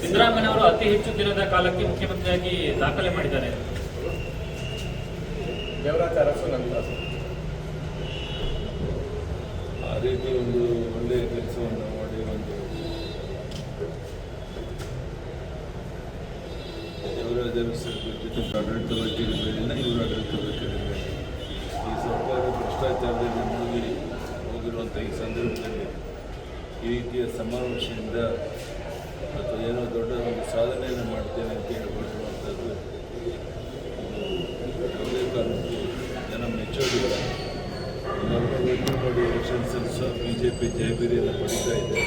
ಸಿದ್ದರಾಮಯ್ಯ ಅವರು ಅತಿ ಹೆಚ್ಚು ದಿನದ ಕಾಲಕ್ಕೆ ಮುಖ್ಯಮಂತ್ರಿಯಾಗಿ ದಾಖಲೆ ಮಾಡಿದ್ದಾರೆ. ಆ ರೀತಿ ಒಂದು ಒಳ್ಳೆಯ ಕೆಲಸವನ್ನು ಮಾಡಿ ಒಂದು ದೇವರಾಜ ಆಡಳಿತ ವೈಖರಿಗಳನ್ನ ಇವರು ಆಡಳಿತ ವೈಖರಿಗಳು ಈ ಸರ್ಕಾರ ಭ್ರಷ್ಟಾಚಾರದಲ್ಲಿ ಮುಳುಗಿ ಹೋಗಿರುವಂಥ ಈ ಸಂದರ್ಭದಲ್ಲಿ ಈ ರೀತಿಯ ಸಮಾವೇಶದಿಂದ ಅಥವಾ ಏನೋ ದೊಡ್ಡ ಒಂದು ಸಾಧನೆಯನ್ನು ಮಾಡ್ತೇನೆ ಅಂತ ಇದು ಯಾವುದೇ ಕಾರಣಕ್ಕೂ ಜನ ಮೆಚ್ಚೋದಿಲ್ಲ ನೋಡಿ ಎಲೆಕ್ಷನ್ಸಲ್ಲಿ ಸಹ ಬಿ ಜೆ ಪಿ ಜಯಬೀರಿಯನ್ನು ಪಡೀತಾ ಇದೆ.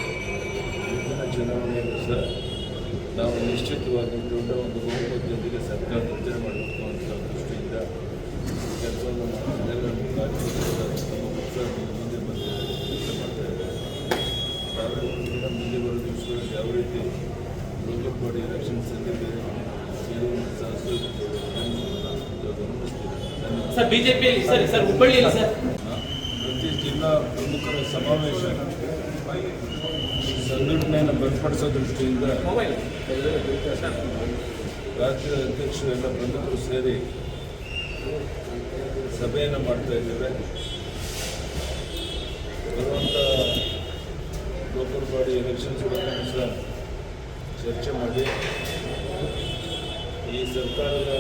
ಮುಂದಿನ ಚುನಾವಣೆಯಲ್ಲೂ ಸಹ ನಾವು ನಿಶ್ಚಿತವಾಗಿ ದೊಡ್ಡ ಒಂದು ಬಹುಮತದೊಂದಿಗೆ ಸರ್ಕಾರ ರಚನೆ ಮಾಡಬೇಕು ಅಂತ ದೃಷ್ಟಿಯಿಂದ ಕೆಲಸವನ್ನು ಮಾಡ್ತಿದ್ದಾರೆ ನಮ್ಮ ಕಾರ್ಯಕರ್ತರು ತಮ್ಮ ಉತ್ಸಾಹದಿಂದ ಮುಂದೆ ಬಂದು ಕೆಲಸ ಮಾಡ್ತಾ ಇದ್ದಾರೆ ನಾವೇ ಮುಂದಿನ ಮುಂದೆ ಬರೋ ದಿವಸಗಳಲ್ಲಿ ಯಾವ ರೀತಿ ಲೋಕಲ್ ಬಾಡಿ ಎಲೆಕ್ಷನ್ಸಲ್ಲಿ ಗಮನಿಸ್ತೀವಿ ಸರ್ ಬಿಜೆಪಿಯಲ್ಲಿ ಸರ್ ಸರ್ ಹುಬ್ಬಳ್ಳಿಯಲ್ಲಿ ಸರ್. ಪ್ರತಿ ಜಿಲ್ಲಾ ಪ್ರಮುಖರ ಸಮಾವೇಶ. ಸಂಘಟನೆಯನ್ನು ಬಲಪಡಿಸೋ ದೃಷ್ಟಿಯಿಂದ ಮೊಬೈಲ್ ರಾಜ್ಯದ ಅಧ್ಯಕ್ಷರು ಎಲ್ಲ ಪ್ರಮುಖರು ಸೇರಿ ಸಭೆಯನ್ನು ಮಾಡ್ತಾ ಇದ್ದೇವೆ. ಬಾಡಿ ಎಲೆಕ್ಷನ್ಸ್ ಬಗ್ಗೆ ಸಹ ಚರ್ಚೆ ಮಾಡಿ. ಈ ಸರ್ಕಾರದ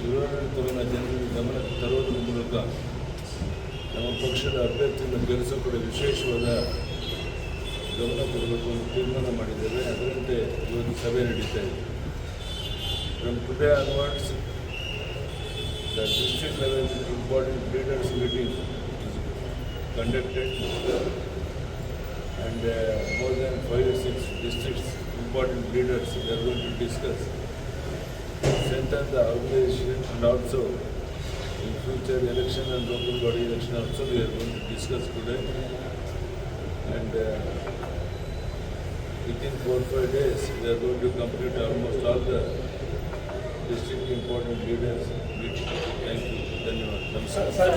ದುರಾಡಳಿತವನ್ನು ಜನರಿಗೆ ಗಮನಕ್ಕೆ ತರುವುದರ ಮೂಲಕ ನಮ್ಮ ಪಕ್ಷದ ಅಭ್ಯರ್ಥಿಯನ್ನು ಗೆಲ್ಲಿಸೋ ಕೂಡ ವಿಶೇಷವಾದ ಗಮನ ಕೊಡಬೇಕು ಅಂತ ತೀರ್ಮಾನ ಮಾಡಿದ್ದೇವೆ. ಅದರಂತೆ ಇವತ್ತು ಸಭೆ ನಡೀತಾ ಇದೆ. From today onwards the district level important leaders meeting conducted conducted. five or six districts, important leaders, they are going to discuss, center the organization and also in future election and local body election also we are going to discuss today. And uh, within four five days we are going to complete almost all the district important leaders. Thank you. Dhanyavad. Namaskar.